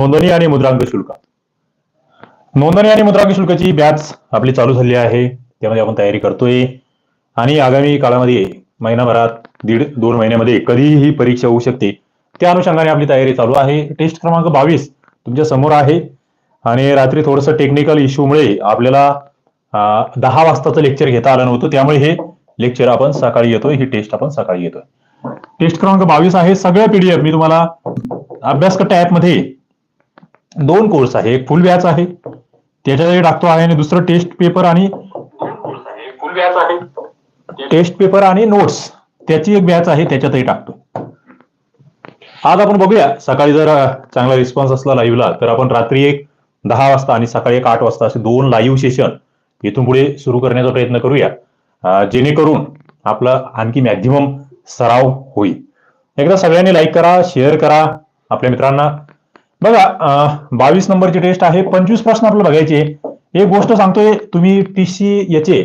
नोंदणी आणि मुद्रांक शुल्क. नोंदणी आणि मुद्रांक शुल्काची बॅच आपली चालू झाली आहे. त्यामध्ये आपण तयारी करतोय. आणि आगामी काळामध्ये महिनाभरात दीड दोन महिन्यामध्ये कधीही ही परीक्षा होऊ शकते. त्या अनुषंगाने आपली तयारी चालू आहे. टेस्ट क्रमांक बावीस तुमच्यासमोर आहे. आणि रात्री थोडंसं टेक्निकल इश्यूमुळे आपल्याला दहा वाजताचं लेक्चर घेता आलं नव्हतं. त्यामुळे हे लेक्चर आपण सकाळी येतोय. ही टेस्ट आपण सकाळी येतोय. टेस्ट क्रमांक बावीस आहे. सगळ्या पीडीएफ मी तुम्हाला अभ्यासकट्टा ऍपमध्ये दोन कोर्स आहे. एक फुल बॅच आहे. त्याच्यासाठी टाकतो आहे आणि दुसरं टेस्ट पेपर आणि फुल बॅच आहे टेस्ट पेपर आणि नोट्स त्याची एक बॅच आहे त्याच्यातही टाकतो. आज आपण बघूया. सकाळी जर चांगला रिस्पॉन्स असला लाईव्हला तर आपण रात्री एक दहा वाजता आणि सकाळी एक आठ वाजता असे दोन लाईव्ह सेशन इथून पुढे सुरू करण्याचा प्रयत्न करूया. जेणेकरून आपला आणखी मॅक्झिमम सराव होईल. एकदा सगळ्यांनी लाईक करा शेअर करा. आपल्या मित्रांना बघा बावीस नंबरची टेस्ट आहे. पंचवीस प्रश्न आपल्याला बघायचे. एक गोष्ट सांगतोय तुम्ही टी सी याचे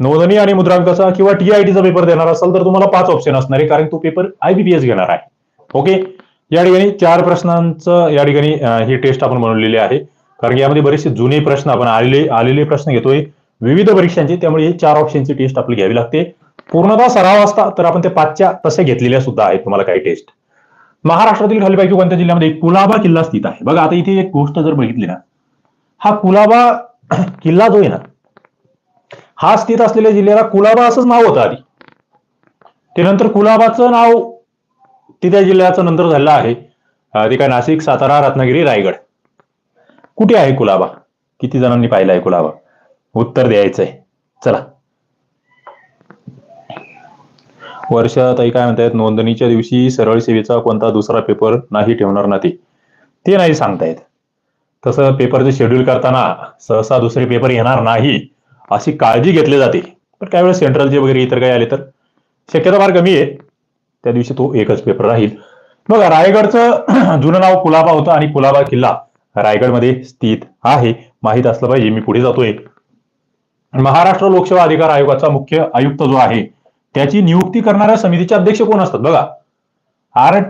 नोंदणी आणि मुद्रांकाचा किंवा टीआयटीचा पेपर देणार असाल तर तुम्हाला पाच ऑप्शन असणार आहे कारण तो पेपर आयबीपीएस घेणार आहे. ओके या ठिकाणी चार प्रश्नांचं या ठिकाणी ही टेस्ट आपण बनवलेली आहे. कारण यामध्ये बरेचसे जुने प्रश्न आपण आलेले आलेले प्रश्न घेतोय. विविध परीक्षांचे त्यामुळे हे चार ऑप्शनची टेस्ट आपली घ्यावी लागते. पूर्णतः सराव असता तर आपण ते पाचच्या तसे घेतलेल्या सुद्धा आहेत तुम्हाला काही टेस्ट महाराष्ट्रातील खालीपैकी कोणत्या जिल्ह्यामध्ये कुलाबा किल्ला स्थित आहे? बघा आता इथे एक गोष्ट जर बघितली ना हा कुलाबा किल्ला जो आहे ना हा स्थित असलेल्या जिल्ह्याला कुलाबा असंच नाव होतं आधी. ते नंतर कुलाबाचं नाव तिथे जिल्ह्याचं नंतर झालं आहे ते काय नाशिक सातारा रत्नागिरी रायगड. कुठे आहे कुलाबा? किती जणांनी पाहिलं आहे कुलाबा? उत्तर द्यायचंय. चला. वर्षाताई काय म्हणतायत नोंदणीच्या दिवशी सरळ सेवेचा कोणता दुसरा पेपर नाही ठेवणार ना ते नाही सांगतायत. तसं पेपरचे शेड्यूल करताना सहसा दुसरे पेपर येणार नाही अशी काळजी घेतली जाते. पण काही वेळेस सेंट्रलचे वगैरे इतर काही आले तर शक्यता फार कमी आहे. त्या दिवशी तो एकच पेपर राहील. बघा रायगडचं जुनं नाव कुलाबा होतं आणि कुलाबा किल्ला रायगडमध्ये स्थित आहे. माहीत असलं पाहिजे मी पुढे जातोय. महाराष्ट्र लोकसेवा अधिकार आयोगाचा मुख्य आयुक्त जो आहे त्याची नियुक्ती करणाऱ्या समितीचे अध्यक्ष कोण असतात? बघा. आर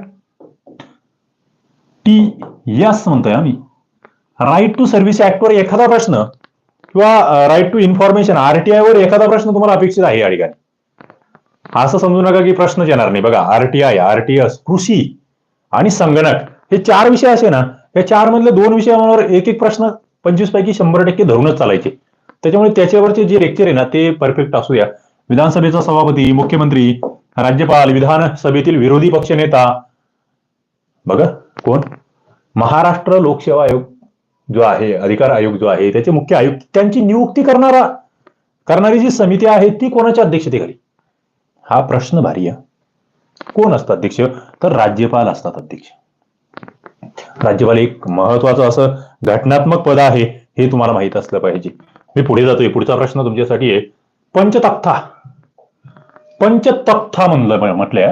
टी यस म्हणतोय आम्ही. राईट टू सर्व्हिस ऍक्टवर एखादा प्रश्न किंवा राईट टू इन्फॉर्मेशन आरटीआय वर एखादा प्रश्न तुम्हाला अपेक्षित आहे या ठिकाणी. असं समजू नका की प्रश्नच येणार नाही. बघा आरटीआय आरटीएस कृषी आणि संगणक हे चार विषय असे ना या चार मधले दोन विषयांवर एक एक प्रश्न पंचवीस पैकी शंभर टक्के धरूनच चालायचे. त्याच्यामुळे त्याच्यावरचे जे लेक्चर आहे ना ते परफेक्ट असूया विधानसभेचा सभापती मुख्यमंत्री राज्यपाल विधानसभेतील विरोधी पक्षनेता बघा कोण? महाराष्ट्र लोकसेवा आयोग जो आहे अधिकार आयोग जो आहे त्याचे मुख्य आयुक्त त्यांची नियुक्ती करणारा करणारी जी समिती आहे ती कोणाच्या अध्यक्षतेखाली? हा प्रश्न भारी आहे. कोण असतात अध्यक्ष? तर राज्यपाल असतात अध्यक्ष. राज्यपाल एक महत्वाचं असं घटनात्मक पद आहे हे तुम्हाला माहीत असलं पाहिजे. मी पुढे जातोय. पुढचा प्रश्न तुमच्यासाठी आहे. पंचतख्ता पंचतत्था म्हणलं म्हटल्या.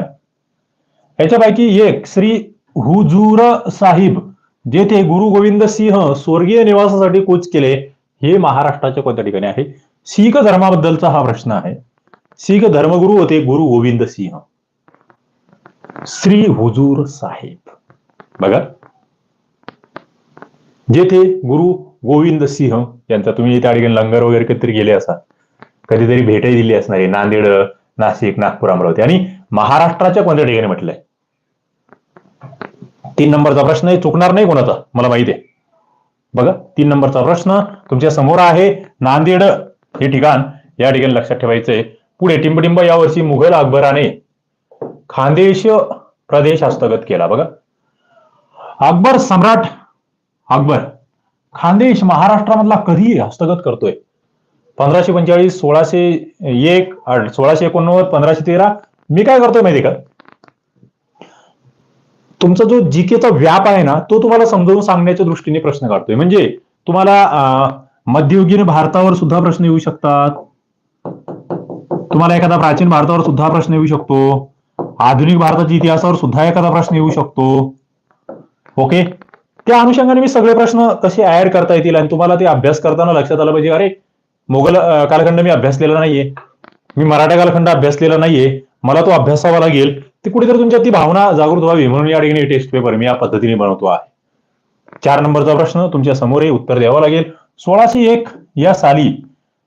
याच्यापैकी एक श्री हुजूर साहिब जेथे गुरु गोविंद सिंह स्वर्गीय निवासासाठी कूच केले हे महाराष्ट्राच्या कोणत्या ठिकाणी आहे? शीख धर्माबद्दलचा हा प्रश्न आहे. शीख धर्मगुरु होते गुरु गोविंद सिंह. श्री हुजूर साहेब. बघा. जेथे गुरु गोविंद सिंह यांचा तुम्ही त्या ठिकाणी लंगर वगैरे कधीतरी गेले असाल. कधीतरी भेटही दिली असणार आहे. नांदेड नाशिक नागपूर अमरावती आणि महाराष्ट्राच्या कोणत्या ठिकाणी म्हटलंय? तीन नंबरचा प्रश्न चुकणार नाही कोणाचा मला माहिती आहे. बघा तीन नंबरचा प्रश्न तुमच्यासमोर आहे नांदेड हे ठिकाण या ठिकाणी लक्षात ठेवायचंय. पुढे टिंबटिंब यावर्षी मुघल अकबराने खानदेश प्रदेश हस्तगत केला बघा. अकबर सम्राट अकबर खानदेश महाराष्ट्रामधला कधी हस्तगत करतोय. पंधराशे पंचेचाळीस सोळाशे एक आठ- सोळाशे एकोणनव्वद पंधराशे तेरा. मी काय करतोय माहिती का? तुमचा जो जीकेचा व्याप आहे ना तो तुम्हाला समजावून सांगण्याच्या दृष्टीने प्रश्न काढतोय. म्हणजे तुम्हाला मध्ययुगीन भारतावर सुद्धा प्रश्न येऊ शकतात. तुम्हाला एखादा प्राचीन भारतावर सुद्धा प्रश्न येऊ शकतो. आधुनिक भारताच्या इतिहासावर सुद्धा एखादा प्रश्न येऊ शकतो. ओके? त्या अनुषंगाने मी सगळे प्रश्न कसे ऍड करता येतील आणि तुम्हाला ते अभ्यास करताना लक्षात आलं पाहिजे अरे मोगल कालखंड मी अभ्यासलेला नाहीये. मी मराठा कालखंड अभ्यासलेला नाहीये. मला तो अभ्यासावा लागेल. ती कुठेतरी तुमच्या ती भावना जागृत व्हावी म्हणून या ठिकाणी टेस्ट पेपर मी या पद्धतीने बनवतो आहे. चार नंबरचा प्रश्न तुमच्यासमोर आहे उत्तर द्यावं लागेल. सोळाशे एक या साली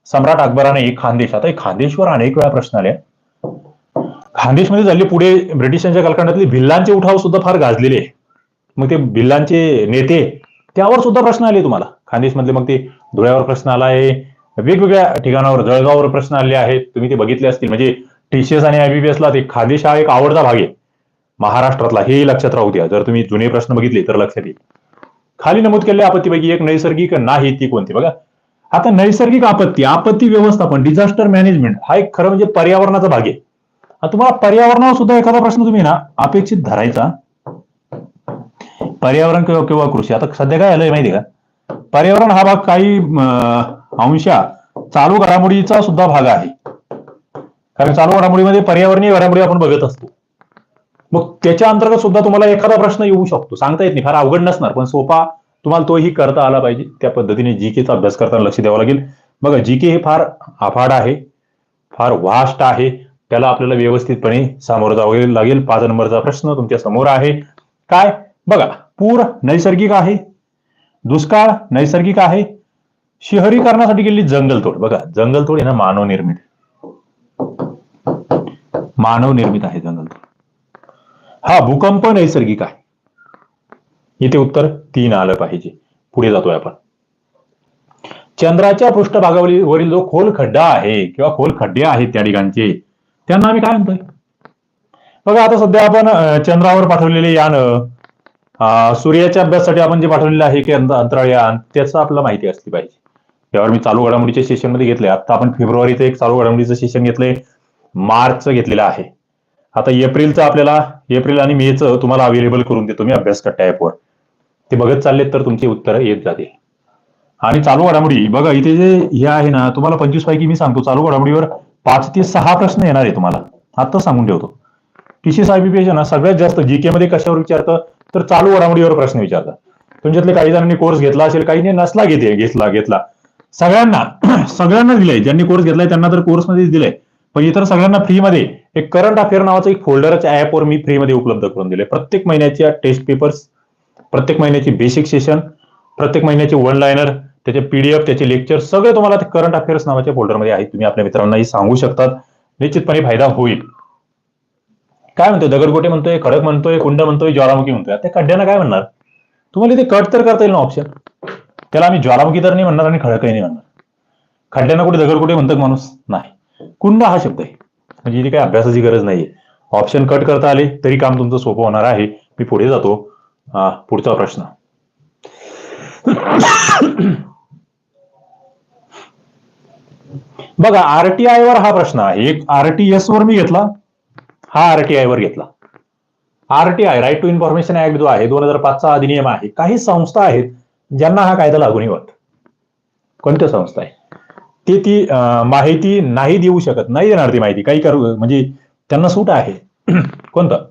सम्राट अकबराने एक खानदेश आता हे खानदेशवर अनेक वेळा प्रश्न आले. खानदेशमध्ये झाले पुढे ब्रिटिशांच्या कालखंडातले भिल्लांचे उठाव सुद्धा फार गाजलेले मग ते भिल्लांचे नेते त्यावर सुद्धा प्रश्न आले तुम्हाला. खानदेशमधले मग ते धुळ्यावर प्रश्न आला आहे. वेगवेगळ्या ठिकाणावर जळगाववर प्रश्न आले आहेत. तुम्ही ते बघितले असतील. म्हणजे टीसीएस आणि आयबीबीएसला ला ते खादेश हा एक आवडता भाग आहे. महाराष्ट्रातला हे लक्षात राहू द्या. जर तुम्ही जुने प्रश्न बघितले तर लक्षात येईल. खाली नमूद केलेल्या आपत्तीपैकी एक नैसर्गिक नाही ती कोणती? बघा. आता नैसर्गिक आपत्ती आपत्ती व्यवस्थापन डिझास्टर मॅनेजमेंट हा एक खरं म्हणजे पर्यावरणाचा भाग आहे. तुम्हाला पर्यावरणावर सुद्धा एखादा प्रश्न तुम्ही ना अपेक्षित धरायचा. पर्यावरण किंवा किंवा कृषी. आता सध्या काय आलंय माहिती आहे का? पर्यावरण हा भाग काही अंशा चालू घडामोडीचा सुद्धा भाग आहे. कारण चालू घडामोडीमध्ये पर्यावरणीय घडामोडी आपण बघत असतो. मग त्याच्या अंतर्गत सुद्धा तुम्हाला एखादा प्रश्न येऊ शकतो. सांगता येत नाही फार अवघड नसणार पण सोपा तुम्हाला तोही करता आला पाहिजे. त्या पद्धतीने जी केचा अभ्यास करताना लक्ष द्यावं लागेल. बघा जी के हे फार आफाड आहे फार वास्ट आहे. त्याला आपल्याला व्यवस्थितपणे सामोरं जावं लागेल. पाच नंबरचा प्रश्न तुमच्यासमोर आहे. काय? बघा पूर नैसर्गिक आहे. दुष्काळ नैसर्गिक आहे. शहरीकरणासाठी केलेली जंगलतोड. बघा जंगलतोड आहे ना मानव निर्मित. मानव निर्मित आहे जंगलतोड. हा भूकंप नैसर्गिक आहे. इथे उत्तर तीन आलं पाहिजे. पुढे जातोय आपण. चंद्राच्या पृष्ठभागावरील वरील जो खोल खड्डा आहे किंवा खोल खड्डे आहेत त्या ठिकाणचे त्यांना आम्ही काय म्हणतोय? बघा आता सध्या आपण चंद्रावर पाठवलेले यान सूर्याच्या अभ्यासासाठी आपण जे पाठवलेलं आहे की अंत- अंतराळ यान त्याचं आपल्याला माहिती असली पाहिजे. यावर मी चालू घडामोडीच्या सेशनमध्ये घेतले आता आपण फेब्रुवारीचं एक चालू घडामोडीचं सेशन घेतलंय. मार्चचं घेतलेलं आहे. आता एप्रिलचं आपल्याला एप्रिल आणि मेचं तुम्हाला अवेलेबल करून देतो मी अभ्यास कट्टा ऍपवर ते बघत चाललेत तर तुमची उत्तरं येत जातील. आणि चालू घडामोडी बघा इथे जे हे आहे ना तुम्हाला पंचवीस पैकी मी सांगतो चालू घडामोडीवर पाच ते सहा प्रश्न येणार आहे तुम्हाला. आता सांगून ठेवतो. टीसीएस आयबीपीएस ना सगळ्यात जास्त जीके मध्ये कशावर विचारतं? तर चालू घडामोडीवर प्रश्न विचारतात. तुमच्यातले काही जणांनी कोर्स घेतला असेल काही नसला घेते घेतला घेतला. सगळ्यांना सगळ्यांना दिलंय. ज्यांनी कोर्स घेतलाय त्यांना तर कोर्समध्येच दिलंय. पण इतर सगळ्यांना फ्रीमध्ये एक करंट अफेअर नावाचं एक फोल्डरच्या ऍपवर मी फ्रीमध्ये उपलब्ध करून दिले प्रत्येक महिन्याच्या टेस्ट पेपर्स प्रत्येक महिन्याची बेसिक सेशन प्रत्येक महिन्याचे वन लायनर त्याचे पीडीएफ त्याचे लेक्चर सगळे तुम्हाला ते करंट अफेअर्स नावाच्या फोल्डरमध्ये आहेत. तुम्ही आपल्या मित्रांनाही सांगू शकतात. निश्चितपणे फायदा होईल. काय म्हणतोय? दगडगोटे म्हणतोय खडक म्हणतोय कुंड म्हणतोय ज्वालामुखी म्हणतोय. त्या खड्ड्यांना काय म्हणणार? तुम्हाला ते कट तर करता येईल ना ऑप्शन त्याला आम्ही ज्वालामुखी तर नाही म्हणणार आणि खडकही नाही म्हणणार. खड्ड्यांना कुठे दगड कुठे म्हणतात माणूस नाही. कुंड हा शब्द आहे. म्हणजे इथे काही अभ्यासाची गरज नाहीये. ऑप्शन कट करता आले तरी काम तुमचं सोपं होणार आहे. मी पुढे जातो. पुढचा प्रश्न. बघा आरटीआय वर हा प्रश्न आहे. एक आरटीएस वर मी घेतला. हा आरटीआय वर घेतला. RTI right to information act जो आहे दोन हजार पाचचा अधिनियम आहे. काही संस्था आहेत ज्यांना हा कायदा लागू नाही होत. कोणत्या संस्था आहे? ते ती माहिती नाही देऊ शकत नाही देणार ती माहिती. काही करू म्हणजे त्यांना सूट आहे. कोणतं?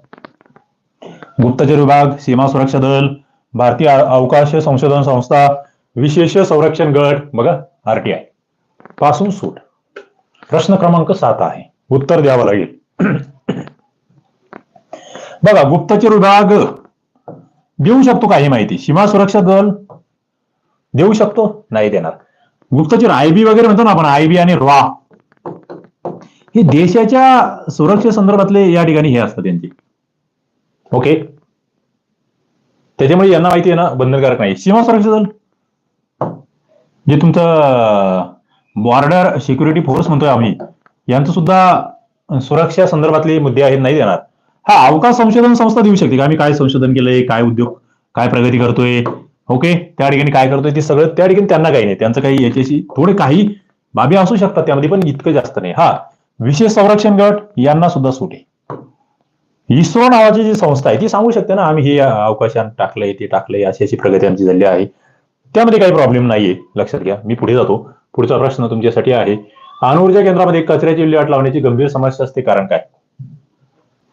गुप्तचर विभाग सीमा सुरक्षा दल भारतीय अवकाश संशोधन संस्था विशेष संरक्षण गट बघा आरटीआयपासून सूट. प्रश्न क्रमांक सात आहे. उत्तर द्यावं लागेल. बघा गुप्तचर विभाग देऊ शकतो का ही माहिती? सीमा सुरक्षा दल देऊ शकतो? नाही देणार. गुप्तचर आयबी वगैरे म्हणतो ना आपण आयबी आणि रॉ. हे देशाच्या सुरक्षे संदर्भातले या ठिकाणी हे असतं त्यांची. ओके त्याच्यामुळे यांना माहिती आहे ना बंधनकारक नाही. सीमा सुरक्षा दल. जे तुमचं बॉर्डर सिक्युरिटी फोर्स म्हणतोय आम्ही यांचं सुद्धा सुरक्षा संदर्भातले मुद्दे आहेत नाही देणार. हा अवकाश संशोधन संस्था देऊ शकते का? आम्ही काय संशोधन केलंय? काय उद्योग काय प्रगती करतोय? ओके त्या ठिकाणी काय करतोय? ते सगळं त्या ठिकाणी त्यांना काही नाही. त्यांचं काही याच्याशी थोडे काही बाबी असू शकतात त्यामध्ये पण इतकं जास्त नाही. हा. विशेष संरक्षण गट यांना सुद्धा सूट आहे. इस्रो नावाची जी संस्था आहे ती सांगू शकते ना आम्ही हे अवकाशात टाकलंय ते टाकलंय अशी अशी प्रगती आमची झाली आहे. त्यामध्ये काही प्रॉब्लेम नाहीये. लक्षात घ्या. मी पुढे जातो. पुढचा प्रश्न तुमच्यासाठी आहे. अणुऊर्जा केंद्रामध्ये कचऱ्याची विल्हेवाट लावण्याची गंभीर समस्या असते कारण काय?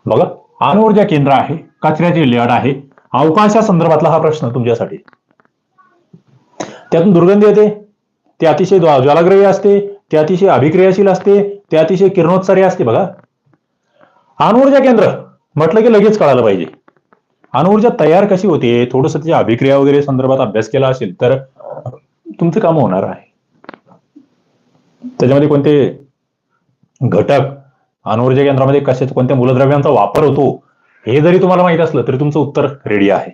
बघा. अणुऊर्जा केंद्र आहे. कचऱ्याची विल्हेवाट आहे. अवकाशा संदर्भातला हा प्रश्न तुमच्यासाठी. त्यातून दुर्गंधी येते. ते अतिशय ज्वालाग्रही असते. ते अतिशय अभिक्रियाशील असते. ते अतिशय किरणोत्सारी असते बघा. अणुऊर्जा केंद्र. म्हटलं की लगेच कळालं पाहिजे. अणुऊर्जा तयार कशी होते? थोडस त्याच्या अभिक्रिया वगैरे संदर्भात अभ्यास केला असेल तर तुमचं काम होणार आहे. त्याच्यामध्ये कोणते घटक अणुऊर्जा केंद्रामध्ये कशा कोणत्या मूलद्रव्यांचा वापर होतो हे जरी तुम्हाला माहीत असलं तरी तुमचं उत्तर रेडी आहे.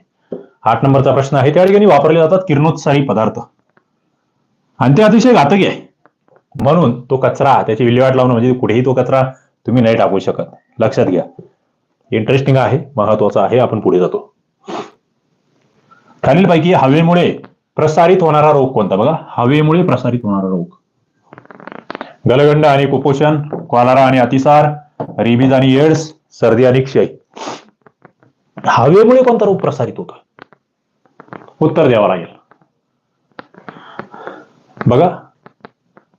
आठ नंबरचा प्रश्न आहे. त्या ठिकाणी वापरले जातात किरणोत्साही पदार्थ. आणि ते अतिशय घातक आहे. म्हणून तो कचरा त्याची विल्हेवाट लावणं म्हणजे कुठेही तो कचरा तुम्ही नाही टाकू शकत. लक्षात घ्या. इंटरेस्टिंग आहे महत्वाचं आहे आपण पुढे जातो. खालीलपैकी हवेमुळे प्रसारित होणारा रोग कोणता? बघा हवेमुळे प्रसारित होणारा रोग. गलगंड आणि कुपोषण कॉलरा आणि अतिसार रिबीज आणि एड्स सर्दी आणि क्षय. हवेमुळे कोणता रोग प्रसारित होतो उत्तर द्यावं लागेल. बघा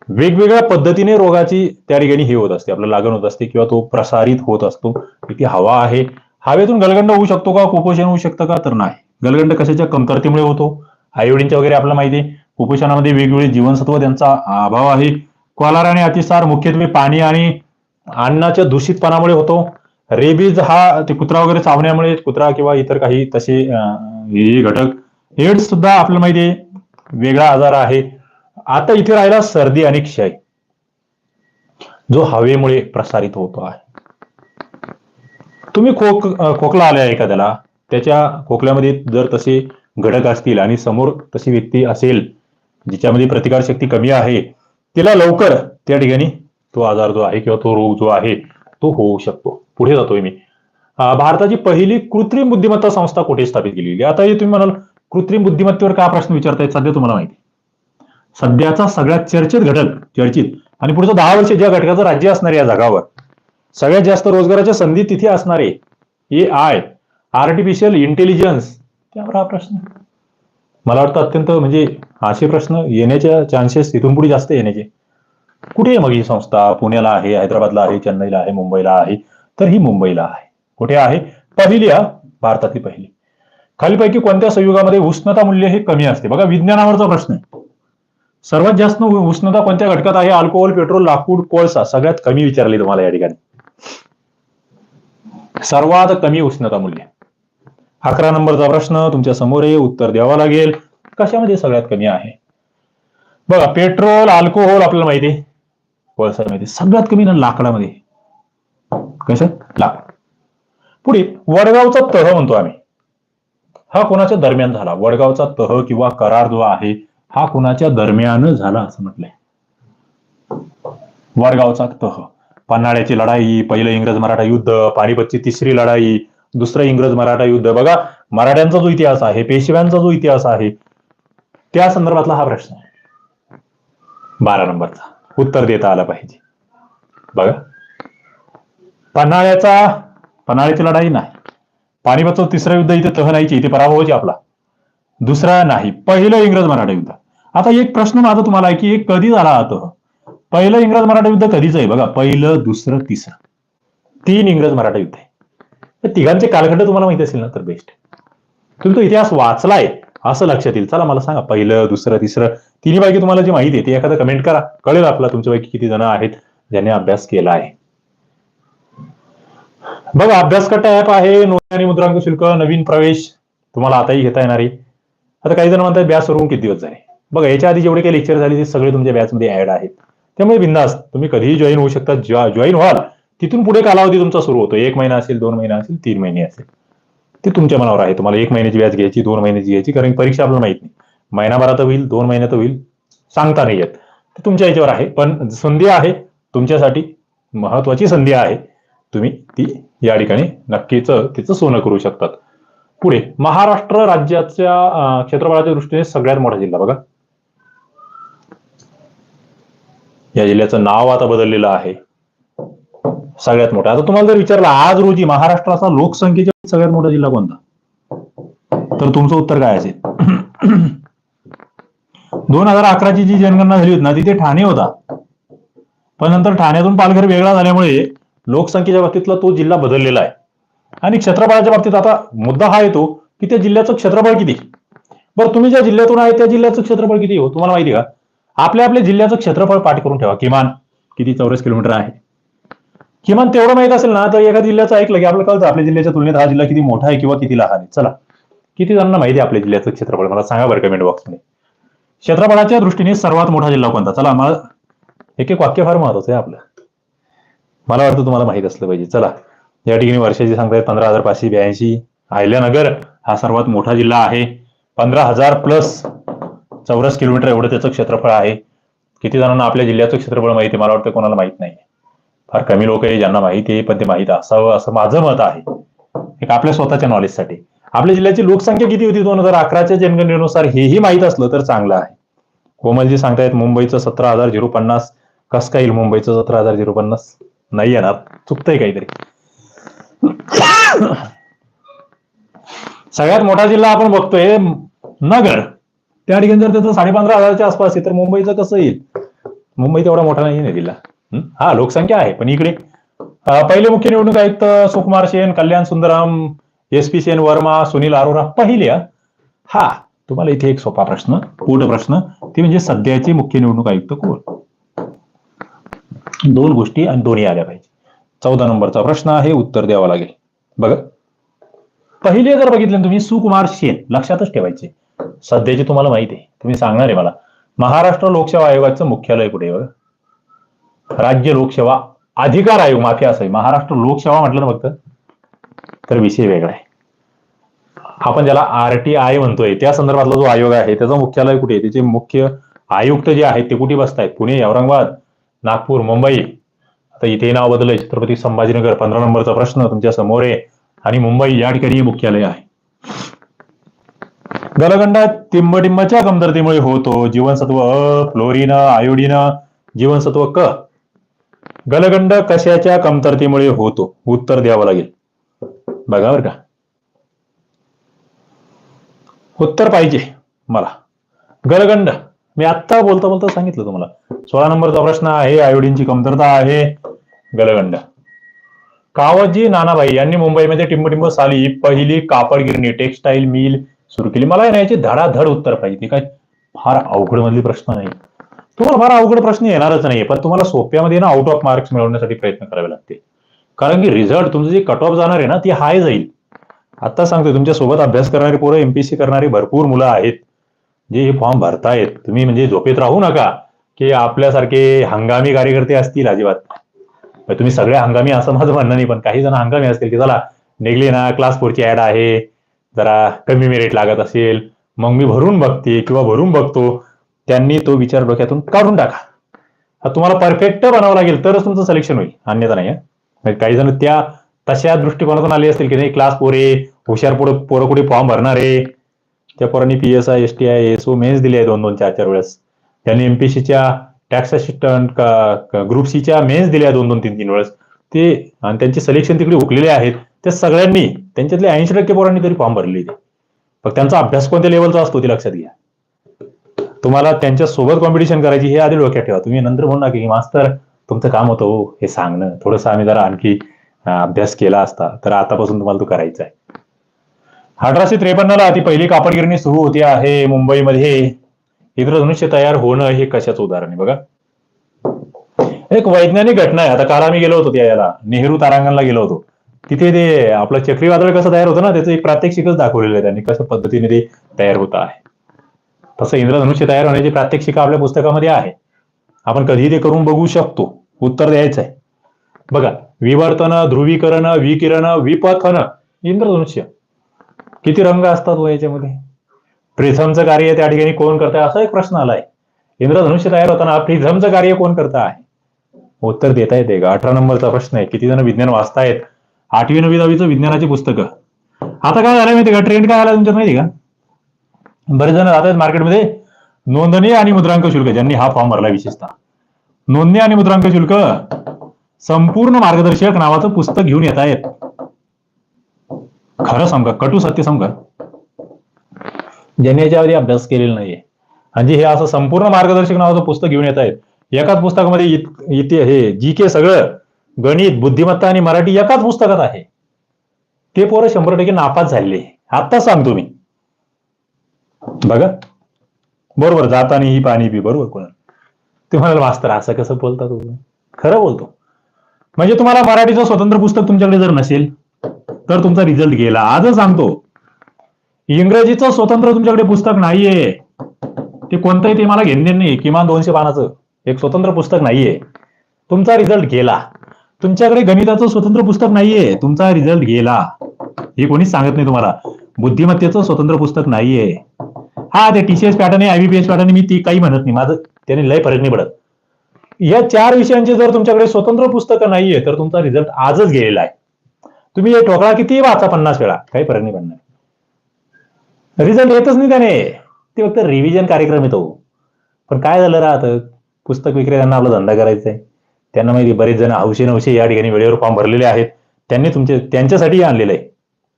वेगवेगळ्या पद्धतीने रोगाची त्या ठिकाणी हे होत असते. आपल्याला लागण होत असते किंवा तो प्रसारित होत असतो. ती हवा आहे. हवेतून गलगंड होऊ शकतो का? कुपोषण होऊ शकतं का? तर नाही. गलगंड कशाच्या कमतरतेमुळे होतो? आयोडीनच्या वगैरे आपल्याला माहिती आहे. कुपोषणामध्ये वेगवेगळे जीवनसत्व त्यांचा अभाव आहे. क्वालार आणि अतिसार मुख्यत्वे पाणी आणि अन्नाच्या दूषितपणामुळे होतो. रेबीज हा ते कुत्रा वगैरे चावण्यामुळे कुत्रा किंवा इतर काही तसे हे घटक एड्स सुद्धा आपल्याला माहिती आहे वेगळा आजार आहे. आता इथे राहिला सर्दी आणि क्षय. जो हवेमुळे प्रसारित होतो आहे. तुम्ही खोक खोकला आल्या एखाद्याला त्याच्या खोकल्यामध्ये जर तसे घटक असतील आणि समोर तशी व्यक्ती असेल जिच्यामध्ये प्रतिकारशक्ती कमी आहे तिला लवकर त्या ठिकाणी तो आजार जो आहे किंवा तो रोग जो आहे तो होऊ शकतो. पुढे जातोय मी. भारताची पहिली कृत्रिम बुद्धिमत्ता संस्था कुठे स्थापित केली आता हे तुम्ही म्हणाल कृत्रिम बुद्धिमत्तेवर का प्रश्न विचारतायत सध्या तुम्हाला माहिती सध्याचा सगळ्यात चर्चित घटक चर्चित आणि पुढचं दहा वर्ष ज्या घटकाचं राज्य असणार या जगावर सगळ्यात जास्त रोजगाराच्या संधी तिथे असणारे ए आय आर्टिफिशियल इंटेलिजन्स त्यावर हा प्रश्न मला वाटतं अत्यंत म्हणजे असे प्रश्न येण्याच्या चान्सेस इथून पुढे जास्त येण्याचे. कुठे आहे मग ही संस्था? पुण्याला आहे हैदराबादला आहे चेन्नईला आहे मुंबईला आहे? तर ही मुंबईला आहे. कुठे आहे? पहिली हा भारतातली पहिली. खालीपैकी कोणत्या संयुगामध्ये उष्णता मूल्य हे कमी असते? बघा विज्ञानावरचा प्रश्न आहे. सर्वात जास्त उष्णता कोणत्या घटकात आहे? अल्कोहोल पेट्रोल लाकूड कोळसा सगळ्यात कमी विचारली तुम्हाला या ठिकाणी. सर्वात कमी उष्णता मूल्य. अकरा नंबरचा प्रश्न तुमच्यासमोर आहे उत्तर द्यावा लागेल. कशामध्ये सगळ्यात कमी आहे? बघा पेट्रोल अल्कोहोल आपल्याला माहिती आहे. कोळसा माहिती आहे. सगळ्यात कमी ना लाकडामध्ये. कशात लाकूड. पुढे वडगावचा तह म्हणतो आम्ही. हा कोणाच्या दरम्यान झाला? वडगावचा तह किंवा करार जो आहे हा कोणाच्या दरम्यान झाला असं म्हटलंय? वडगावचा तह. पन्हाळ्याची लढाई पहिलं इंग्रज मराठा युद्ध पानिपतची तिसरी लढाई दुसरं इंग्रज मराठा युद्ध. बघा मराठ्यांचा जो इतिहास आहे पेशव्यांचा जो इतिहास आहे त्या संदर्भातला हा प्रश्न आहे. बारा नंबरचा. उत्तर देता आलं पाहिजे. बघा. पन्हाळ्याचा पन्हाळ्याची लढाई नाही. पानिपतचं तिसरं युद्ध इथे तह नाहीची इथे पराभव होती आपला. दुसरा नाही पहिलं इंग्रज मराठा युद्ध. आता एक प्रश्न माझा तुम्हाला आहे की एक कधी झाला हा तह? पहिलं इंग्रज मराठा युद्ध कधीच आहे? बघा पहिलं दुसरं तिसरं. तीन इंग्रज मराठा युद्ध आहे. तर तिघांचे कालखंड तुम्हाला माहिती असेल ना तर बेस्ट तुम्ही तो इतिहास वाचलाय असं लक्षात येईल. चला मला सांगा पहिलं दुसरं तिसरं तिन्ही पैकी तुम्हाला जे माहिती आहे ती एखादं कमेंट करा. कळेल आपला तुमच्यापैकी किती जण आहेत ज्यांनी अभ्यास केला आहे. बघा अभ्यासकट्टा ऍप आहे नोंदणी आणि मुद्रांक शुल्क नवीन प्रवेश. तुम्हाला आताही घेता येणार आहे. आता काही जण म्हणतात बॅच सुरू होऊन किती दिवस झाले बघा याच्या आधी जेवढे काही लेक्चर झाले ते सगळे तुमच्या बॅचमध्ये ऍड आहेत. त्यामुळे बिंदास तुम्ही कधीही जॉईन होऊ शकता. जॉईन व्हाल तिथून पुढे कालावधी तुमचा सुरू होतो. एक महिना असेल दोन महिना असेल तीन महिने असेल. ते तुमच्या मनावर आहे. तुम्हाला एक महिन्याची व्याज घ्यायची दोन महिन्याची घ्यायची कारण परीक्षा आपल्याला माहीत नाही. महिनाभरात होईल दोन महिन्यात होईल सांगता नाही येत. ते तुमच्या याच्यावर आहे. पण संधी आहे. तुमच्यासाठी महत्वाची संधी आहे. तुम्ही ती या ठिकाणी नक्कीच तिचं सोनं करू शकतात. पुढे महाराष्ट्र राज्याच्या क्षेत्रफळाच्या दृष्टीने सगळ्यात मोठा जिल्हा बघा. या जिल्ह्याचं नाव आता बदललेलं आहे. सगळ्यात मोठा. आता तुम्हाला जर विचारलं आज रोजी महाराष्ट्राचा लोकसंख्येच्या सगळ्यात मोठा जिल्हा कोणता? तर तुमचं उत्तर काय असेल? दोन हजार अकराची जी जनगणना झाली होती ना तिथे ठाणे होता. पण नंतर ठाण्यातून पालघर वेगळा झाल्यामुळे लोकसंख्येच्या बाबतीतला तो जिल्हा बदललेला आहे. आणि क्षेत्रफळाच्या बाबतीत आता मुद्दा हा येतो की त्या जिल्ह्याचं क्षेत्रफळ किती? बरं तुम्ही ज्या जिल्ह्यातून आहे त्या जिल्ह्याचं क्षेत्रफळ किती? हो तुम्हाला माहिती का? आपल्या आपल्या जिल्ह्याचं क्षेत्रफळ पाठ करून ठेवा. किमान किती चौरस किलोमीटर आहे? किमान तेवढं माहीत असेल ना तर एका जिल्ह्याचं ऐकलं की आपल्याला कळतं. आपल्या जिल्ह्याच्या तुलनेत हा जिल्हा किती मोठा आहे किंवा किती लहान आहे. चला. किती जणांना माहिती आहे आपल्या जिल्ह्याचं क्षेत्रफळ? मला सांगा बरं कमेंट बॉक्समध्ये क्षेत्रफळाच्या दृष्टीने सर्वात मोठा जिल्हा कोणता? चला मला एक एक वाक्य फार महत्वाचं आहे आपलं. मला वाटतं तुम्हाला माहीत असलं पाहिजे. चला या ठिकाणी वर्षाची सांगतायत पंधरा हजार पाचशे ब्याऐंशी अहिल्यानगर हा सर्वात मोठा जिल्हा आहे. पंधरा हजार प्लस चौरस किलोमीटर एवढं त्याचं क्षेत्रफळ आहे. किती जणांना आपल्या जिल्ह्याचं क्षेत्रफळ माहिती आहे मला वाटतं कोणाला माहीत नाही फार कमी लोक आहे ज्यांना माहिती आहे पण ते माहीत असावं असं माझं मत आहे. एक आपल्या स्वतःच्या नॉलेजसाठी आपल्या जिल्ह्याची लोकसंख्या किती होती? दोन हजार अकराच्या जनगणनेनुसार हेही माहीत असलं तर चांगलं आहे. कोमलजी सांगतायत मुंबईचं सतरा हजार झिरो पन्नास कस का येईल मुंबईचं सतरा हजार झिरो पन्नास. नाही येणार. चुकतंय काहीतरी. सगळ्यात मोठा जिल्हा आपण बघतोय नगर. त्या ठिकाणी जर त्याचं साडेपंधरा हजारच्या आसपास आहे तर मुंबईचं कसं येईल? मुंबई तेवढा मोठा नाही आहे जिल्हा. हा? लोकसंख्या आहे पण इकडे पहिले मुख्य निवडणूक आयुक्त सुकुमार सेन कल्याण सुंदरम एस पी सेन वर्मा सुनील अरोरा पहिले हा. हा तुम्हाला इथे एक सोपा प्रश्न पूर्ण प्रश्न ती म्हणजे सध्याचे मुख्य निवडणूक आयुक्त कोण? दोन गोष्टी आणि दोन्ही आल्या पाहिजे. चौदा नंबरचा प्रश्न आहे उत्तर द्यावा लागेल. बघा. पहिले जर बघितले तुम्ही सुकुमार सेन लक्षातच ठेवायचे. सध्याची तुम्हाला माहिती आहे. तुम्ही सांगणार आहे मला. महाराष्ट्र लोकसेवा आयोगाचं मुख्यालय कुठे आहे बघा? राज्य लोकसेवा अधिकार आयोग माफी असं आहे. महाराष्ट्र लोकसेवा म्हटलं ना फक्त. तर विषय वेगळा आहे. आपण ज्याला आर टी आय म्हणतोय त्या संदर्भातला जो आयोग आहे त्याचं मुख्यालय कुठे आहे? त्याचे मुख्य आयुक्त जे आहेत ते कुठे बसतायत? पुणे औरंगाबाद. नागपूर मुंबई. आता इथे नाव बदललंय. छत्रपती संभाजीनगर पंधरा नंबरचा प्रश्न तुमच्यासमोर आहे. आणि मुंबई या ठिकाणी मुख्यालय आहे. गलगंडा तिंबटिंबाच्या कमतरतेमुळे होतो. जीवनसत्व अ फ्लोरिन आयोडीन जीवनसत्व क. गलगंड कशाच्या कमतरतेमुळे होतो? उत्तर द्यावं लागेल. बघा बरं का. उत्तर पाहिजे मला. गलगंड. मी आत्ता बोलता बोलता सांगितलं तुम्हाला. सोळा नंबरचा प्रश्न आहे. आयोडीनची कमतरता आहे. गलगंड. कावजी नानाबाई यांनी मुंबईमध्ये टिंबटिंब साली पहिली कापड गिरणी टेक्सटाईल मिल सुरू केली. मला याची धडाधड उत्तर पाहिजे. ते काय फार अवघड मधले प्रश्न नाही. तुम्हाला फार अवघड प्रश्न येणारच नाही पण तुम्हाला सोप्यामध्ये ना आउट ऑफ मार्क्स मिळवण्यासाठी प्रयत्न करावे लागते कारण की रिझल्ट तुमचं जे कट ऑफ जाणार आहे ना ती हाय जाईल. आता सांगतोय तुमच्यासोबत अभ्यास करणारी पोरं एमपीसी करणारी भरपूर मुलं आहेत. जे हे फॉर्म भरतायत. तुम्ही म्हणजे झोपेत राहू नका. की आपल्यासारखे हंगामी कार्यकर्ते असतील अजिबात. तुम्ही सगळे हंगामी असं माझं म्हणणं नाही पण काही जण हंगामी असतील की चला निघली ना क्लास फोरची ऍड आहे जरा कमी मेरिट लागत असेल मग मी भरून बघते किंवा भरून बघतो त्यांनी तो विचार डोक्यातून काढून टाका. हा तुम्हाला परफेक्ट बनावं लागेल तरच तुमचं सिलेक्शन होईल अन्यथा नाही काही जण त्या तशा दृष्टिकोनातून आले असतील की नाही क्लास पोरे हुशार पुढे पोरं कुठे फॉर्म भरणार आहे त्या पोरांनी P S I S T I S O mains दिले आहे दोन दोन चार चार वेळेस. त्यांनी एमपीसीच्या टॅक्स असिस्टंट ग्रुप सीच्या मेन्स दिल्या दोन दोन तीन तीन वेळेस. ते आणि त्यांचे सिलेक्शन तिकडे हुकलेले आहेत. त्या सगळ्यांनी त्यांच्यातले ऐंशी टक्के पोरांनी तरी फॉर्म भरले ते फक्त त्यांचा अभ्यास कोणत्या लेवलचा असतो ते लक्षात घ्या. तुम्हाला त्यांच्यासोबत कॉम्पिटिशन करायची हे आधी डोक्यात ठेवा. तुम्ही नंतर म्हणू नका की मास्तर तुमचं काम होतं हो हे सांगणं थोडंसं आम्ही जरा आणखी अभ्यास केला असता तर आतापासून तुम्हाला तो करायचा आहे. अठराशे त्रेपन्नला ती पहिली कापडगिरणी सुरू होती आहे मुंबईमध्ये. इंद्रधनुष्य तयार होणं हे कशाचं उदाहरण आहे? बघा. एक वैज्ञानिक घटना आहे. आता काल आम्ही गेलो होतो त्या याला. नेहरू तारांगणला गेलो होतो. तिथे ते आपलं चक्रीवादळ कसं तयार होतं ना त्याचं एक प्रात्यक्षिकच दाखवलेलं आहे त्यांनी. कसं पद्धतीने ते तयार होत आहे. तसं इंद्रधनुष्य तयार होण्याची प्रात्यक्षिका आपल्या पुस्तकामध्ये आहे. आपण कधी ते करून बघू शकतो. उत्तर द्यायचं आहे. बघा. विवर्तन ध्रुवीकरण विकिरण विपथन. इंद्रधनुष्य किती रंग असतात व याच्यामध्ये? प्रिझमचं कार्य त्या ठिकाणी कोण करत आहे असा एक प्रश्न आलाय. इंद्रधनुष्य तयार होताना प्रिझमचं कार्य कोण करत आहे? उत्तर देता येते का अठरा नंबरचा प्रश्न आहे. किती जण विज्ञान वाचतायत? आठवी नववी दहावीचं विज्ञानाची पुस्तकं. आता काय झालंय माहिती का? ट्रेंड काय आला तुमच्यात माहिती का? बरेच जण जात आहेत मार्केटमध्ये. नोंदणी आणि मुद्रांक शुल्क ज्यांनी हा फॉर्म भरला विशेषतः. नोंदणी आणि मुद्रांक शुल्क संपूर्ण मार्गदर्शक नावाचं पुस्तक घेऊन येत आहेत खरं सांगा कटू सत्य सांगा ज्यांनी याच्यावरती अभ्यास केलेला नाहीये. म्हणजे हे असं संपूर्ण मार्गदर्शक नावाचं पुस्तक घेऊन येत आहेत. एकाच पुस्तकामध्ये इथे हे जी के सगळं गणित बुद्धिमत्ता आणि मराठी एकाच पुस्तकात आहे. ते पोरं शंभर टक्के नापास झालेले आत्ता सांगतो मी बघा. बरोबर जाताना ही पाणी पी बरोबर कोणा? ते म्हणाल मास्तर असं कसं बोलता तुम्ही? खरं बोलतो. म्हणजे तुम्हाला मराठीचं स्वतंत्र पुस्तक तुमच्याकडे जर नसेल तर तुमचा रिझल्ट गेला. आजच सांगतो. इंग्रजीचं स्वतंत्र तुमच्याकडे पुस्तक नाहीये. ते कोणतंही ते मला घेणे नाही. किमान दोनशे पानाचं एक स्वतंत्र पुस्तक नाहीये. तुमचा रिझल्ट गेला. तुमच्याकडे गणिताचं स्वतंत्र पुस्तक नाहीये. तुमचा रिझल्ट गेला. हे कोणीच सांगत नाही तुम्हाला. बुद्धिमत्तेचं स्वतंत्र पुस्तक नाहीये. हा ते टीसीएस पॅटर्न आहे आयबीपीएस पॅटर्न मी ती काही म्हणत नाही. माझं त्याने लय फरक नाही पडत. या चार विषयांचे जर तुमच्याकडे स्वतंत्र पुस्तकं नाहीये तर तुमचा रिझल्ट आजच गेलेला आहे. तुम्ही हे ठोकळा किती वाचा पन्नास वेळा. काही फरक नाही पडणार. रिझल्ट येतच नाही त्याने. ते फक्त रिव्हिजन कार्यक्रम येतो. पण काय झालं राहतं? पुस्तक विक्रेत्यांना आपला धंदा करायचा आहे. त्यांना माहिती बरेच जण हौशे नवशे या ठिकाणी वेळेवर फॉर्म भरलेले आहेत. त्यांनी तुमचे त्यांच्यासाठी आणलेलं आहे.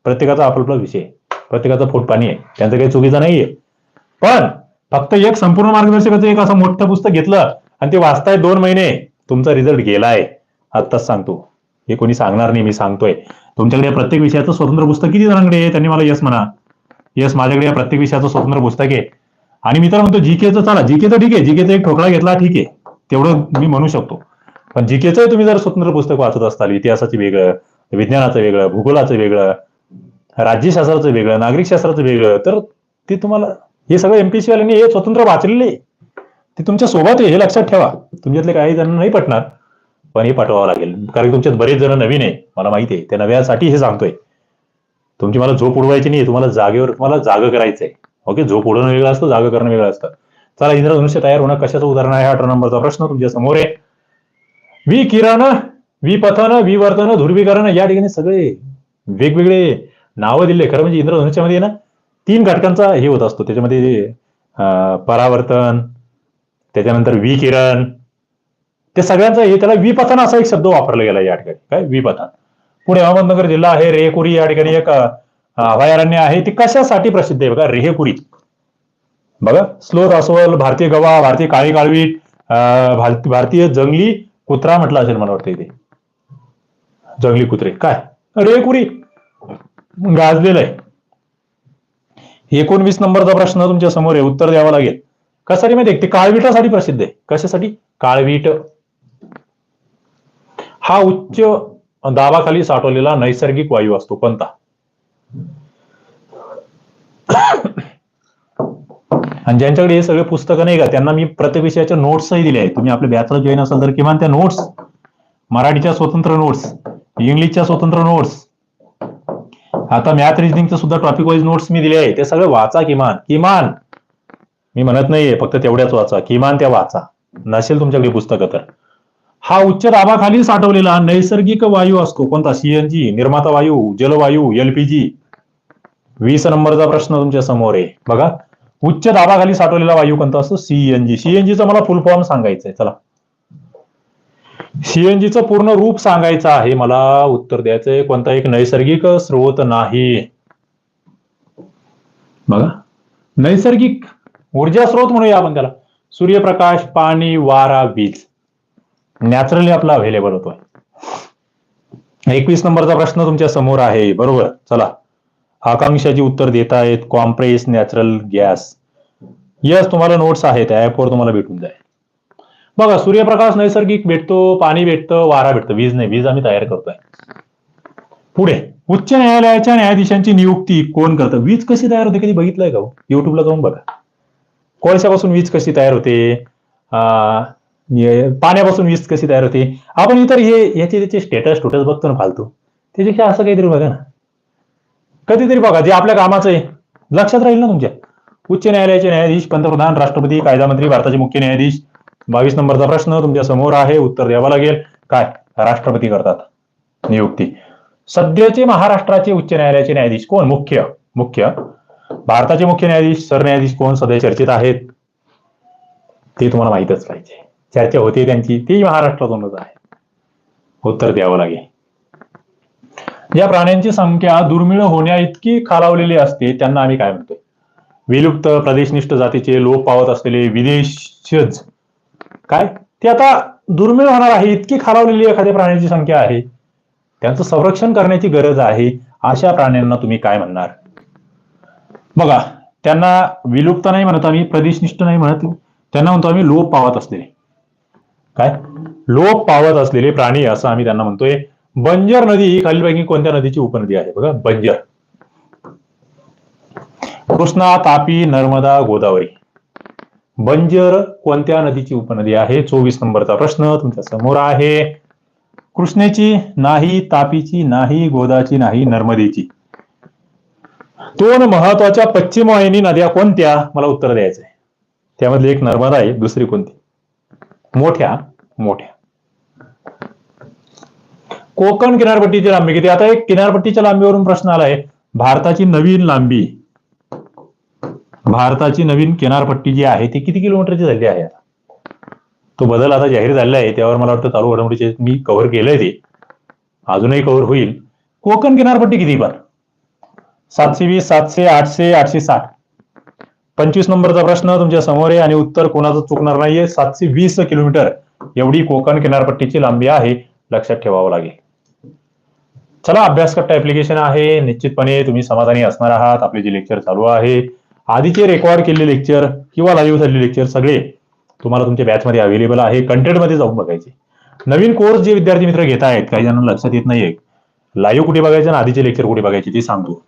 प्रत्येकाचा आपला विषय आहे. प्रत्येकाचा पोटपाणी आहे. त्यांचं काही चुकीचं नाहीये. पण फक्त एक संपूर्ण मार्गदर्शकाचं एक असं मोठं पुस्तक घेतलं आणि ते वाचताय दोन महिने तुमचा रिझल्ट गेलाय. आत्ताच सांगतो. हे कोणी सांगणार नाही मी सांगतोय. तुमच्याकडे प्रत्येक विषयाचं स्वतंत्र पुस्तक किती जणांकडे त्यांनी मला यस म्हणा. येस माझ्याकडे या प्रत्येक विषयाचं स्वतंत्र पुस्तक आहे. आणि मी तर म्हणतो जीकेचं चला जीकेचं ठीक आहे जीकेचा एक ठोकळा घेतला ठीक आहे. तेवढं मी म्हणू शकतो. पण जीकेचं तुम्ही जर स्वतंत्र पुस्तक वाचत असताल इतिहासाचं वेगळं विज्ञानाचं वेगळं भूगोलाचं वेगळं राज्यशास्त्राचं वेगळं नागरिकशास्त्राचं वेगळं तर ते तुम्हाला हे सगळं एमपीसी वाल्यांनी हे स्वतंत्र वाचलेले ते तुमच्यासोबत हे लक्षात ठेवा. तुमच्यातले काही जण नाही पटणार पण हे पाठवावं लागेल. कारण तुमच्यात बरेच जण नवीन आहे मला माहिती आहे. त्या नव्यासाठी हे सांगतोय. तुमची मला झोप उडवायची नाही तुम्हाला जागेवर तुम्हाला जाग करायचंय. ओके झोप उडवणं वेगळं असतं जाग करणं वेगळं असतं. चला इंद्रधनुष्य तयार होणं कशाचं उदाहरण आहे? अठरा नंबरचा प्रश्न तुमच्यासमोर आहे. वि किरण विपथन विवर्तन ध्रुवीकरण या ठिकाणी सगळे वेगवेगळे नावं दिले. खरं म्हणजे इंद्रधनुष्यामध्ये ना तीन घटकांचा हे होत असतो. त्याच्यामध्ये परावर्तन त्याच्यानंतर विकिरण ते सगळ्यांचा हे त्याला विपथन असा एक शब्द वापरला गेला या ठिकाणी. काय? विपथन पुणे अहमदनगर जिल्हा आहे रेहेकुरी या ठिकाणी एक अभयारण्य आहे. ते कशासाठी प्रसिद्ध आहे? बघा रेहेकुरी. बघा स्लोथ अस्वल भारतीय गवा भारतीय काळी काळवीट भारतीय जंगली कुत्रा म्हटलं असेल मला वाटतं इथे. जंगली कुत्रे. काय? रेहेकुरी. गाजलेलं आहे. एकोणवीस नंबरचा प्रश्न तुमच्यासमोर आहे. उत्तर द्यावं लागेल. कशासाठी माहिती ते काळवीटासाठी प्रसिद्ध आहे. कशासाठी? काळवीट. हा उच्च दाबाखाली साठवलेला नैसर्गिक वायू असतो कोणता? आणि ज्यांच्याकडे हे सगळे पुस्तकं नाही का त्यांना मी प्रत्येक विषयाच्या नोट्सही दिल्या आहेत. तुम्ही आपल्या बॅचला जॉईन असाल तर किमान त्या नोट्स मराठीच्या स्वतंत्र नोट्स इंग्लिशच्या स्वतंत्र नोट्स आता मॅथ रिजनिंगचं सुद्धा टॉपिक वाईज नोट्स मी दिले आहे ते सगळे वाचा किमान किमान. मी म्हणत नाहीये फक्त तेवढ्याच वाचा किमान त्या वाचा. नसेल तुमच्याकडे पुस्तकं तर. हा उच्च दाबाखाली साठवलेला नैसर्गिक वायू असतो. कोणता? सीएनजी निर्माता वायू जलवायू एलपीजी वीस नंबरचा प्रश्न तुमच्यासमोर आहे. बघा उच्च दाबाखाली साठवलेला वायू कोणता असतो? सीएनजी सीएनजीचा मला फुल फॉर्म सांगायचंय. चला. सीएनजीचं पूर्ण रूप सांगायचं आहे. मला उत्तर द्यायचंय. कोणता? एक नैसर्गिक स्रोत नाही. बघा. नैसर्गिक ऊर्जा स्रोत म्हणूया आपण त्याला. सूर्यप्रकाश पाणी वारा वीज. नॅचरली आपला अवेलेबल होतोय. एकवीस नंबरचा प्रश्न तुमच्यासमोर आहे. बरोबर? चला. आकांक्षाची उत्तर देत आहेत कॉम्प्रेस नॅचरल गॅस यस तुम्हाला नोट्स आहेत. ऍपवर तुम्हाला भेटून जाईल. बघा सूर्यप्रकाश नैसर्गिक भेटतो पाणी भेटतं वारा भेटतं. वीज नाही. वीज आम्ही तयार करतोय. पुढे. उच्च न्यायालयाच्या न्यायाधीशांची नियुक्ती कोण करतं? वीज कशी तयार होते? कधी बघितलंय का हो? युट्यूबला जाऊन बघा. कोळशापासून वीज कशी तयार होते? पाण्यापासून वीज कशी तयार होते? आपण इतर हे याचे त्याचे स्टेटस स्टोटस बघतो ना फालतू. त्याच्यापेक्षा असं काहीतरी बघा ना. कधीतरी बघा जे आपल्या कामाचं आहे लक्षात राहील ना तुमच्या. उच्च न्यायालयाचे न्यायाधीश पंतप्रधान राष्ट्रपती कायदा मंत्री भारताचे मुख्य न्यायाधीश बावीस नंबरचा प्रश्न तुमच्यासमोर आहे उत्तर द्यावं लागेल. काय? राष्ट्रपती करतात. नियुक्ती. सध्याचे महाराष्ट्राचे उच्च न्यायालयाचे न्यायाधीश कोण? मुख्य. मुख्य. भारताचे मुख्य न्यायाधीश सरन्यायाधीश कोण? सध्या चर्चेत आहेत. ते तुम्हाला माहीतच पाहिजे. चर्चा होते त्यांची ती महाराष्ट्रातूनच आहे. उत्तर द्यावं लागेल. या प्राण्यांची संख्या दुर्मिळ होण्या इतकी खालावलेली असते त्यांना आम्ही काय म्हणतोय? विलुप्त प्रदेशनिष्ठ जातीचे लोप पावत असलेले विदेशज काय? ते आता दुर्मिळ होणार आहे इतकी खालावलेली एखाद्या प्राण्याची संख्या आहे. त्यांचं संरक्षण करण्याची गरज आहे. अशा प्राण्यांना तुम्ही काय म्हणणार? बघा त्यांना विलुप्त नाही म्हणत आम्ही प्रदेशनिष्ठ नाही म्हणत. त्यांना म्हणतो आम्ही लोप पावत असलेले. काय? लोप पावत असलेले प्राणी असं आम्ही त्यांना म्हणतोय. बंजर नदी ही खालीलपैकी कोणत्या नदीची उपनदी आहे? बघा बंजर. कृष्णा तापी नर्मदा गोदावरी. बंजर कोणत्या नदीची उपनदी आहे? चोवीस नंबरचा प्रश्न तुमच्यासमोर आहे. कृष्णेची नाही तापीची नाही गोदाची नाही नर्मदेची. दोन महत्त्वाच्या पश्चिम वाहिनी नद्या कोणत्या? मला उत्तर द्यायचंय. त्यामधली एक नर्मदा आहे दुसरी कोणती? मोठ्या मोठ्या. कोकण किनारपट्टीची लांबी किती? आता एक किनारपट्टीच्या लांबीवरून प्रश्न आलाय. भारताची नवीन लांबी. भारताची नवीन किनारपट्टी जी आहे ती किती किलोमीटरची झाली आहे आता? तो बदल आता जाहीर झालेला आहे त्यावर मला वाटतं चालू घडामोडीचे मी कव्हर केलंय ते. अजूनही कव्हर होईल. कोकण किनारपट्टी किती पण? सातशे वीस सातशे आठशे आठशे साठ. पंचवीस नंबरचा प्रश्न तुमच्यासमोर आहे आणि उत्तर कोणाचं चुकणार नाहीये? सातशे वीस किलोमीटर. एवढी कोकण किनारपट्टीची लांबी आहे. लक्षात ठेवावं लागेल. चला अभ्यासकट्टा ऍप्लिकेशन आहे. निश्चितपणे तुम्ही समाधानी असणार आहात. आपले जे लेक्चर चालू आहे आधीचे रेकॉर्ड केलेले लेक्चर किंवा लाईव्ह झालेले लेक्चर सगळे तुम्हाला तुमच्या बॅचमध्ये अवेलेबल आहे. कंटेंटमध्ये जाऊन बघायचे. नवीन कोर्स जे विद्यार्थी मित्र घेत आहेत काही जणांना लक्षात येत नाहीये. लाईव्ह कुठे बघायचं आणि आधीचे लेक्चर कुठे बघायचे ते सांगतो.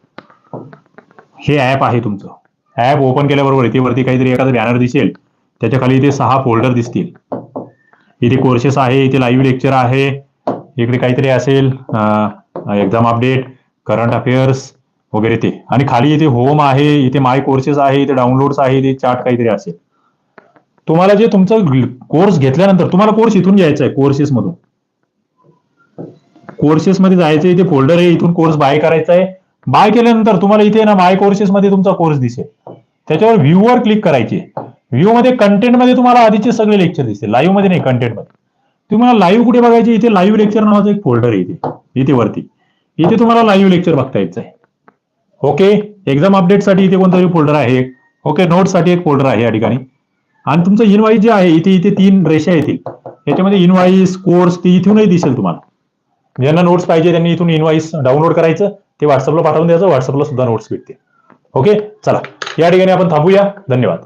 हे ऍप आहे तुमचं. ऍप ओपन केल्याबरोबर इथे वरती काहीतरी एखादा बॅनर दिसेल. त्याच्याखाली इथे सहा फोल्डर दिसतील. इथे कोर्सेस आहे इथे लाईव्ह लेक्चर आहे इकडे काहीतरी असेल एक्झाम अपडेट करंट अफेअर्स वगैरे ते. आणि खाली इथे होम आहे इथे माय कोर्सेस आहे इथे डाउनलोड्स आहे इथे चार्ट काहीतरी असेल. तुम्हाला जे तुमचं कोर्स घेतल्यानंतर तुम्हाला कोर्स इथून घ्यायचा आहे कोर्सेस मधून. कोर्सेस मध्ये जायचं इथे फोल्डर आहे इथून कोर्स बाय करायचा आहे. बाय केल्यानंतर तुम्हाला इथे ना माय कोर्सेस मध्ये तुमचा कोर्स दिसेल. त्याच्यावर व्ह्यूवर क्लिक करायचे. व्ह्यू मध्ये कंटेंटमध्ये तुम्हाला आधीचे सगळे लेक्चर दिसतील. लाईव्हमध्ये नाही कंटेंटमध्ये. तुम्हाला लाईव्ह कुठे बघायचे? इथे लाईव्ह लेक्चर नावाचा एक फोल्डर आहे इथे. इथे वरती. इथे तुम्हाला लाईव्ह लेक्चर बघता यायचं आहे. ओके एक्झाम अपडेटसाठी इथे कोणतरी फोल्डर आहे. ओके नोट्ससाठी एक फोल्डर आहे या ठिकाणी. आणि तुमचं इनवाईस जे आहे इथे इथे तीन रेषा येतील. याच्यामध्ये इनवाईस कोर्स ते इथूनही दिसेल तुम्हाला. ज्यांना नोट्स पाहिजे त्यांनी इथून इनवाईस डाउनलोड करायचं. ते व्हॉट्सअपला पाठवून द्यायचं व्हॉट्सअपला सुद्धा नोट्स भेटतील. ओके चला. या ठिकाणी आपण थांबूया. धन्यवाद.